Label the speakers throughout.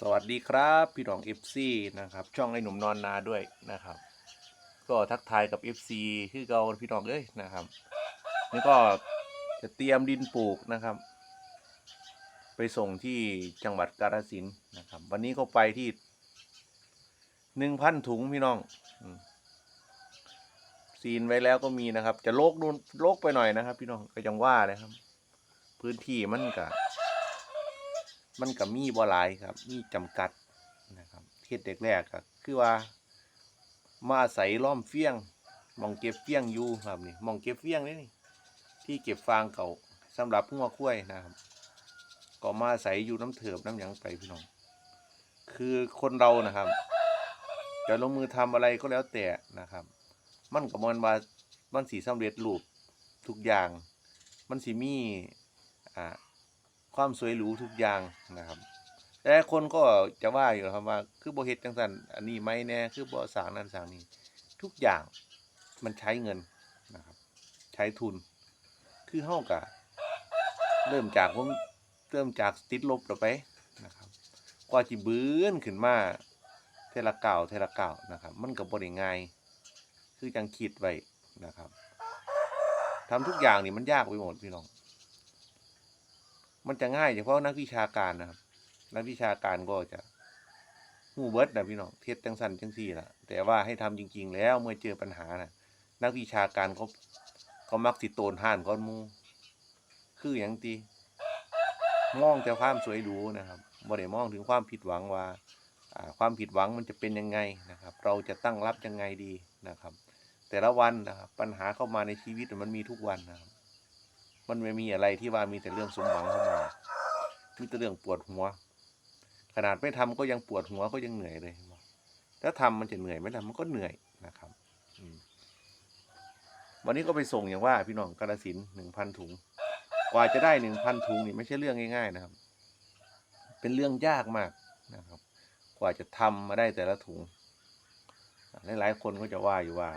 Speaker 1: สวัสดีครับพี่น้อง FC นะครับช่องไอ้หนุ่มนอนนาด้วยนะครับ ก็ทักทายกับ FC คือเกาพี่น้องเอ้ยนะครับนี่ก็จะเตรียมดินปลูกนะครับ ไปส่งที่จังหวัดกาฬสินธุ์นะครับ วันนี้ก็ไปที่หนึ่งพันถุงพี่น้องอซีนไว้แล้วก็มีนะครับ จะโลกนู่นโลกไปหน่อยนะครับ พี่น้องก็ยังว่าเลยครับ พื้นที่มันกะ มันก็มีบ่หลายครับ มีจำกัดนะครับเฮ็ดเด็กแรกก็คือว่า มาอาศัยล้อมเฟี้ยงมองเก็บเฟี้ยงอยู่ครับนี่มองเก็บเฟี้ยงนี่นี่ที่เก็บฟางเก่าสำหรับงัวคุ้ยนะครับ ก็มาอาศัยอยู่น้ำเถิบน้ำหยังไปพี่น้อง คือคนเรานะครับ จะลงมือทำอะไรก็แล้วแต่นะครับ มันก็มันว่ามันสีสำเร็จรูปทุกอย่าง มันสิมีอ่า ความสวยหรูทุกอย่างนะครับ แต่คนก็จะว่าอยู่ครับว่า คือบ่เฮ็ดจังซั่นอันนี้ไหมแน่คือบ่สางนั้นสร้างนี้ ทุกอย่างมันใช้เงินนะครับ ใช้ทุน คือเฮาก็เริ่มจากผมเริ่มจากติดลบเราไปนะครับกว่าสิบื้นขึ้นมาเทละเก้าเทละเก้านะครับ มันก็บ่ได้ง่ายคือจังคิดไว้นะครับทำทุกอย่างนี่มันยากไปหมดพี่น้อง มันจะง่ายเฉพาะนักวิชาการนะครับ นักวิชาการก็จะหูเบิดนะพี่น้องเทศจังสันจังสี่ล่ะ แต่ว่าให้ทำจริง ๆ แล้วเมื่อเจอปัญหานะนักวิชาการเขาเขามักสิโตนห่านก้อนมู คืออย่างตีมองแต่ความสวยหรูนะครับบ่ได้มองถึงความผิดหวังว่าอ่าความผิดหวังมันจะเป็นยังไงนะครับ เราจะตั้งรับยังไงดีนะครับ แต่ละวันนะครับปัญหาเข้ามาในชีวิตมันมีทุกวันนะครับ มันไม่มีอะไรที่ว่ามีแต่เรื่องสมหวังเข้ามา มีแต่เรื่องปวดหัว ขนาดไม่ทำก็ยังปวดหัวก็ยังเหนื่อยเลยถ้าทำมันจะเหนื่อยไม่ทำมันก็เหนื่อยนะครับวันนี้ก็ไปส่งอย่างว่า พี่น้องกาฬสินหนึ่งพันถุง กว่าจะได้หนึ่งพันถุงนี่ไม่ใช่เรื่องง่าย ๆ นะครับ เป็นเรื่องยากมากนะครับ กว่าจะทำมาได้แต่ละถุงหลายๆคนก็จะว่าอยู่ว่า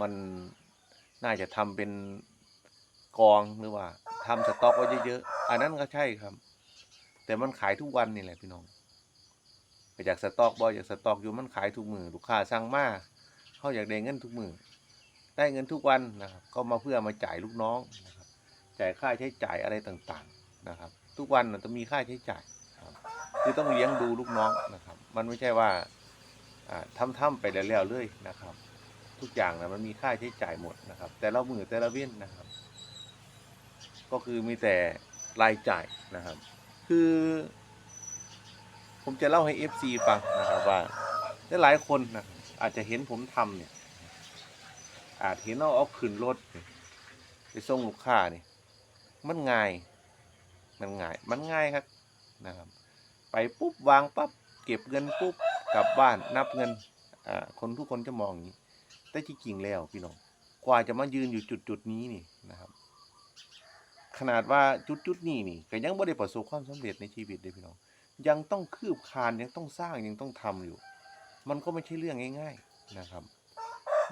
Speaker 1: มันน่าจะทำเป็นกองหรือว่า ทำสต็อกไว้เยอะๆอันนั้นก็ใช่ครับ แต่มันขายทุกวันนี่แหละพี่น้องไปจากสต็อกบอยจากสต็อกอยู่มันขายทุกมือลูกค้าสั่งมาเขาอยากได้เงินทุกมือได้เงินทุกวันนะครับ ก็มาเพื่อมาจ่ายลูกน้องนะครับจ่ายค่าใช้จ่ายอะไรต่างๆนะครับ ทุกวันน่ะมีค่าใช้จ่ายคือต้องเลี้ยงดูลูกน้องนะครับ มันไม่ใช่ว่าอ่าทำๆไปแล้วๆเลยนะครับ ทุกอย่างนะมันมีค่าใช้จ่ายหมดนะครับ แต่ละมือแต่ละเว้นนะครับ ก็คือมีแต่รายจ่ายนะครับ คือ ผมจะเล่าให้ FC ฟังนะครับว่าหลายคนนะอาจจะเห็นผมทำเนี่ย อาจเห็นเอาเอาขึ้นรถไปส่งลูกค้านี่มันง่าย มันง่าย มันง่ายครับนะครับ ไปปุ๊บวางปั๊บเก็บเงินปุ๊บกลับบ้านนับเงินอ่าคนทุกคนจะมองอย่างนี้ แต่ที่จริงแล้วพี่น้องกว่าจะมายืนอยู่จุดจุดๆนี้นี่นะครับ ขนาดว่าจุดจุดๆนี้นี่ก็ยังไม่ได้ประสบความสำเร็จในชีวิตเลยพี่น้อง ยังต้องคืบคลานยังต้องสร้างยังต้องทำอยู่ มันก็ไม่ใช่เรื่องง่าย ๆนะครับ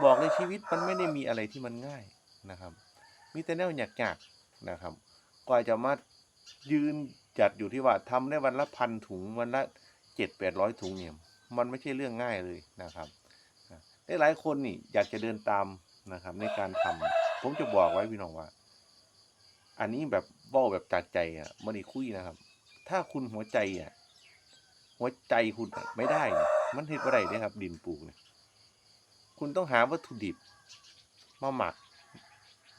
Speaker 1: บอกเลยชีวิตมันไม่ได้มีอะไรที่มันง่ายนะครับ มีแต่แนวหยากๆนะครับกว่าจะมายืนจัดอยู่ที่ว่าทำได้วันละพันถุงวันละเจ็ดแปดร้อยถุงเนี่ยมันไม่ใช่เรื่องง่ายเลยนะครับได้หลายคนนี่อยากจะเดินตามนะครับในการทำผมจะบอกไว้พี่น้องว่า อันนี้แบบเบ้าแบบจากใจอะไมันนี่คุยนะครับ ถ้าคุณหัวใจอะ หัวใจคุณไม่ได้ มันเฮ็ดบ่ได้เด้ครับ ดินปลูกเนี่ยคุณต้องหาวัตถุดิบ มาหมัก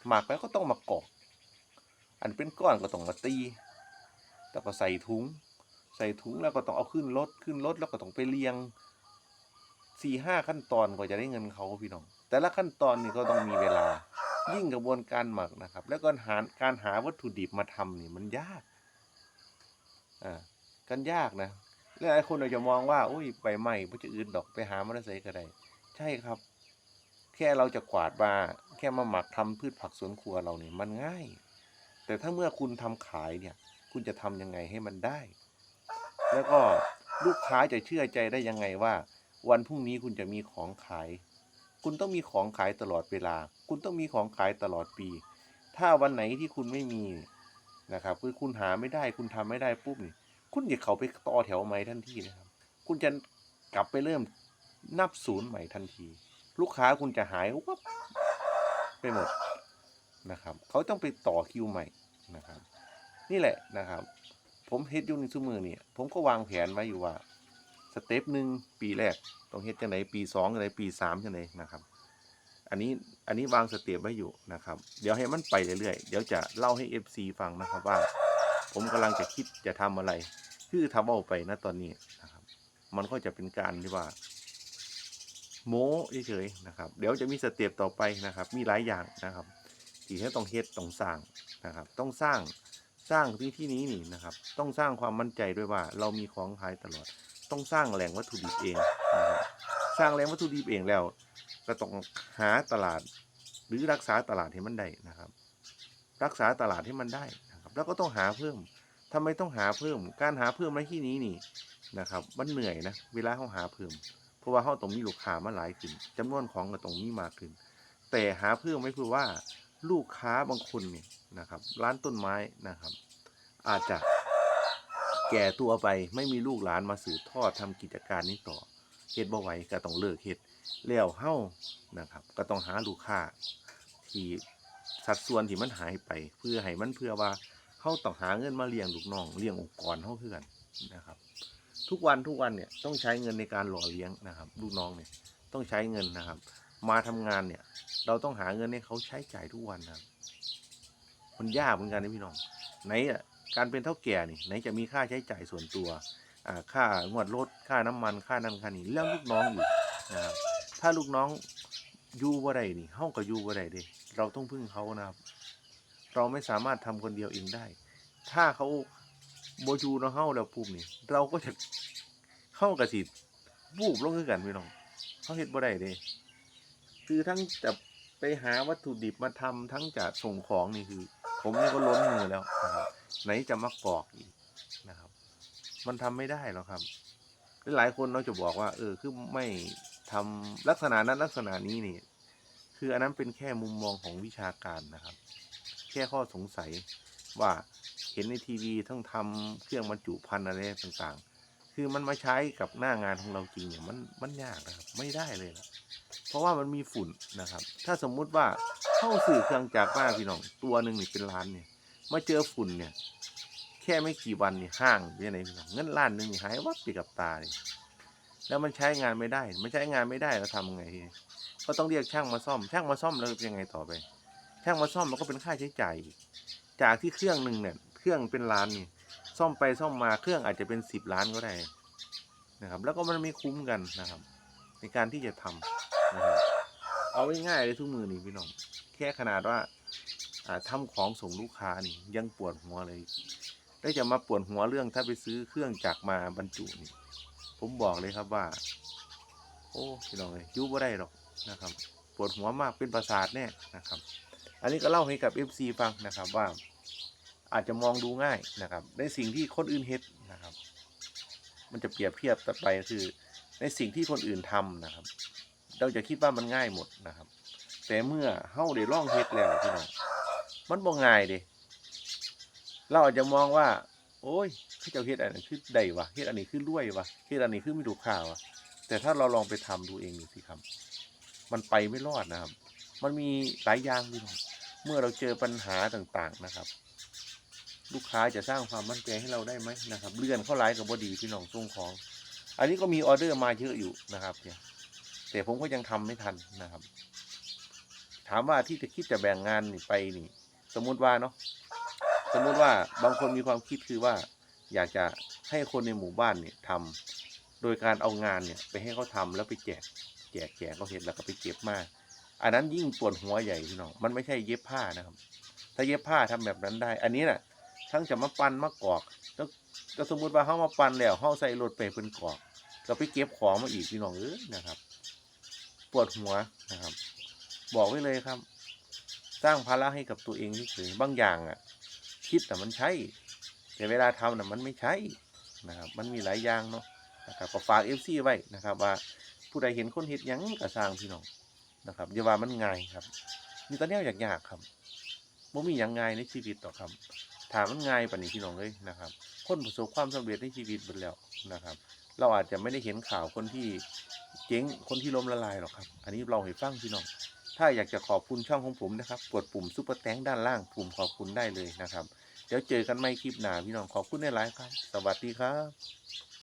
Speaker 1: หมักแล้วก็ต้องมากรอกอันเป็นก้อนก็ต้องมาตี แล้วก็ใส่ถุง ใส่ถุงแล้วก็ต้องเอาขึ้นรถขึ้นรถแล้วก็ต้องไปเรียงสี่ห้าขั้นตอนกว่าจะได้เงินเขาพี่น้อง แต่ละขั้นตอนนี่ก็ต้องมีเวลา ยิ่งกระบวนการหมักนะครับ แล้วก็หาการหาวัตถุดิบมาทำนี่มันยากอ่ากันยากนะหลายคนอาจจะมองว่าอุ้ยใบไม้เพื่อจะอื่นดอกไปหามาได้ใส่ก็ได้ใช่ครับ แค่เราจะกวาดมาแค่มาหมักทำพืชผักสวนครัวเราเนี่ยมันง่าย แต่ถ้าเมื่อคุณทำขายเนี่ย คุณจะทำยังไงให้มันได้ แล้วก็ลูกค้าจะเชื่อใจได้ยังไงว่า วันพรุ่งนี้คุณจะมีของขาย คุณต้องมีของขายตลอดเวลา คุณต้องมีของขายตลอดปี ถ้าวันไหนที่คุณไม่มีนะครับคือคุณหาไม่ได้ คุณทำไม่ได้ปุ๊บนี่คุณอย่าเขาไปต่อแถวใหม่ทันทีนะครับ คุณจะกลับไปเริ่มนับศูนย์ใหม่ทันที ลูกค้าคุณจะหายวับไปหมดนะครับ เขาต้องไปต่อคิวใหม่นะครับ นี่แหละนะครับ ผมเฮ็ดยูในซุมือเนี่ยผมก็วางแผนไว้อยู่ว่า สเต็ปหนึ่งปีแรกต้องเฮ็ดจังไหนปีสองจังไหนปีสามจังไหนนะครับ อันนี้อันนี้วางสเต็ปไว้อยู่นะครับ เดี๋ยวให้มันไปเรื่อยๆเดี๋ยวจะเล่าให้ FC ฟังนะครับว่า ผมกำลังจะคิดจะทำอะไร คือทำเอาไปนะตอนนี้นะครับ มันก็จะเป็นการที่ว่า โม้เฉยๆนะครับ เดี๋ยวจะมีสเต็ปต่อไปนะครับ มีหลายอย่างนะครับที่ให้ต้องเฮ็ดต้องสร้างนะครับ ต้องสร้าง สร้างที่ที่นี้นี่นะครับ ต้องสร้างความมั่นใจด้วยว่า เรามีของขายตลอด ต้องสร้างแหล่งวัตถุดิบเองนะครับสร้างแหล่งวัตถุดิบเองแล้ว ก็ต้องหาตลาด หรือรักษาตลาดให้มันได้นะครับ รักษาตลาดให้มันได้นะครับ แล้วก็ต้องหาเพิ่มทำไมต้องหาเพิ่ม การหาเพิ่มในที่นี้นี่นะครับมันเหนื่อยนะ เวลาเขาหาเพิ่ม เพราะว่าเขาต้องมีลูกค้ามาหลายขึ้นจำนวนของก็ต้องมีมากขึ้น แต่หาเพิ่มไม่คือว่า ลูกค้าบางคนเนี่ยนะครับ ร้านต้นไม้นะครับ อาจจะแก่ตัวไปไม่มีลูกหลานมาสืบทอดทำกิจการนี้ต่อเฮ็ดบ่ไหวก็ต้องเลิกเฮ็ดแล้วเฮานะครับ ก็ต้องหาลูกค้าที่สัดส่วนที่มันหายไป เพื่อให้มันเพื่อว่าเฮาต้องหาเงินมาเลี้ยงลูกน้องเลี้ยงองค์กรเฮาคือนนะครับ ทุกวันทุกวันเนี่ยต้องใช้เงินในการหล่อเลี้ยงนะครับ ลูกน้องเนี่ยต้องใช้เงินนะครับ มาทำงานเนี่ย เราต้องหาเงินให้เขาใช้จ่ายทุกวันนะครับมันยากเหมือนกันนะพี่น้อง ไหนอะการเป็นเท่าแก่นี่ไหนจะมีค่าใช้จ่ายส่วนตัวอ่าค่างวดรถค่าน้ำมันค่านั่นค่านี่แล้วลูกน้องอยู่นะครับถ้าลูกน้องอยู่บ่ได้นี่เฮาก็อยู่บ่ได้เด้เราต้องพึ่งเขานะครับ เราไม่สามารถทำคนเดียวเองได้ ถ้าเขาบ่อยู่เนาะเฮาแล้วปุ๊บนี่ เราก็จะเข้ากับสิบูบลงคือกันพี่น้องเขาเฮ็ดบ่ได้เด้ คือทั้งจะไปหาวัตถุดิบมาทำทั้งจะส่งของนี่คือ ผมนี่ก็ล้นมือแล้วนะครับไหนจะมากรอกอีกนะครับ มันทำไม่ได้หรอกครับหลายคนเราจะบอกว่า เออคือไม่ทำลักษณะนั้นลักษณะนี้นี่ คืออันนั้นเป็นแค่มุมมองของวิชาการนะครับ แค่ข้อสงสัยว่าเห็นในทีวีทั้งทำเครื่องบรรจุภัณฑ์อะไรต่างๆ คือมันมาใช้กับหน้างานของเราจริงเนี่ยมันมันยากนะครับ ไม่ได้เลยนะ ราะว่ามันมีฝุ่นนะครับ ถ้าสมมุติว่าเข้าสื่อเครื่องจักรมาพี่น้องตัวหนึ่งนี่เป็นล้านเนี่ยมาเจอฝุ่นเนี่ย แค่ไม่กี่วันนี่ห้างเป็นไงพี่น้องเงินล้านหนึ่งหายวับไปกับตาเลยแล้วมันใช้งานไม่ได้ มันใช้งานไม่ได้เราทำยังไงทีก็ต้องเรียกช่างมาซ่อม ช่างมาซ่อมแล้วยังไงต่อไป ช่างมาซ่อมมันก็เป็นค่าใช้จ่ายจากที่เครื่องหนึ่งเนี่ย เครื่องเป็นล้านนี่ซ่อมไปซ่อมมาเครื่องอาจจะเป็นสิบล้านก็ได้นะครับ แล้วก็มันไม่คุ้มกันนะครับ ในการที่จะทำนะครับเอาง่ายๆเลยทุกมือนี่พี่น้องแค่ขนาดว่าอ่าทำของส่งลูกค้านี่ยังปวดหัวเลย ได้จะมาปวดหัวเรื่องถ้าไปซื้อเครื่องจักรมาบรรจุนี่ผมบอกเลยครับว่า โอ้พี่น้องเลยยุบว่ได้หรอกนะครับ ปวดหัวมากเป็นประสาทแน่นะครับ อันนี้ก็เล่าให้กับ FC ฟังนะครับว่าอาจจะมองดูง่ายนะครับ ในสิ่งที่คนอื่นเฮ็ดนะครับ มันจะเปรียบเทียบต่อไปคือ ในสิ่งที่คนอื่นทำนะครับ เราจะคิดว่ามันง่ายหมดนะครับ แต่เมื่อเฮาได้ลองเฮ็ดแล้วพี่น้องมันบ่ง่ายเด้เราอาจจะมองว่า โอ้ยเขาจ้าเฮ็ดอันนี้คือได้วะเฮ็ดอันนี้คือรวยวะเฮ็ดอันนี้คือไมีลูกค้าวะแต่ถ้าเราลองไปทำดูเองดูสิครับ มันไปไม่รอดนะครับ มันมีหลายอย่างพี่น้องเมื่อเราเจอปัญหาต่างๆนะครับลูกค้าจะสร้างความมั่นใจให้เราได้ไหมนะครับ เลื่อนเข้าไลน์กับบดีพี่น้องส่งของ อันนี้ก็มีออเดอร์มาเยอะอยู่นะครับเนี่ยแต่ผมก็ยังทำไม่ทันนะครับ ถามว่าที่จะคิดจะแบ่งงานนี่ไปนี่ สมมุติว่าเนาะสมมุติว่าบางคนมีความคิดคือว่า อยากจะให้คนในหมู่บ้านเนี่ยทำโดยการเอางานเนี่ย ไปให้เขาทำแล้วไปแจก แจกแจกเขาเห็นแล้วก็ไปเก็บมาอันนั้นยิ่งปวดหัวใหญ่พี่น้องมันไม่ใช่เย็บผ้านะครับ ถ้าเย็บผ้าทำแบบนั้นได้ อันนี้น่ะ ทั้งจะมาปั้นมากรอก แล้วก็สมมุติว่าเขามาปั้นแล้วเขาใส่รถไปเป็นกรอกก็ไปเก็บของมาอีกพี่น้องเอ้ยนะครับ ปวดหัวนะครับ บอกไว้เลยครับ สร้างภาระให้กับตัวเองเฉยๆบางอย่างอะ คิดแต่มันใช่แต่เวลาทำน่ะมันไม่ใช่นะครับ มันมีหลายอย่างเนาะนะครับก็ฝากเอฟซีไว้นะครับ ว่าผู้ใดเห็นคนเห็ดยังก็สร้างพี่น้องนะครับอย่าว่ามันง่ายครับมีตอนนี้อยากยากครับบ่มีอย่างง่ายในชีวิตต่อครับ ถามมันง่ายปานนี้พี่น้องเอ้ยนะครับ คนประสบความสำเร็จในชีวิตหมดแล้วนะครับ เราอาจจะไม่ได้เห็นข่าวคนที่เจ๊งคนที่ล้มละลายหรอกครับ อันนี้เราให้ฟังพี่น้อง ถ้าอยากจะขอบคุณช่องของผมนะครับกดปุ่มซุปเปอร์แตงด้านล่างปุ่มขอบคุณได้เลยนะครับ เดี๋ยวเจอกันใหม่คลิปหน้าพี่น้องขอบคุณในไลฟ์ครับ สวัสดีครับ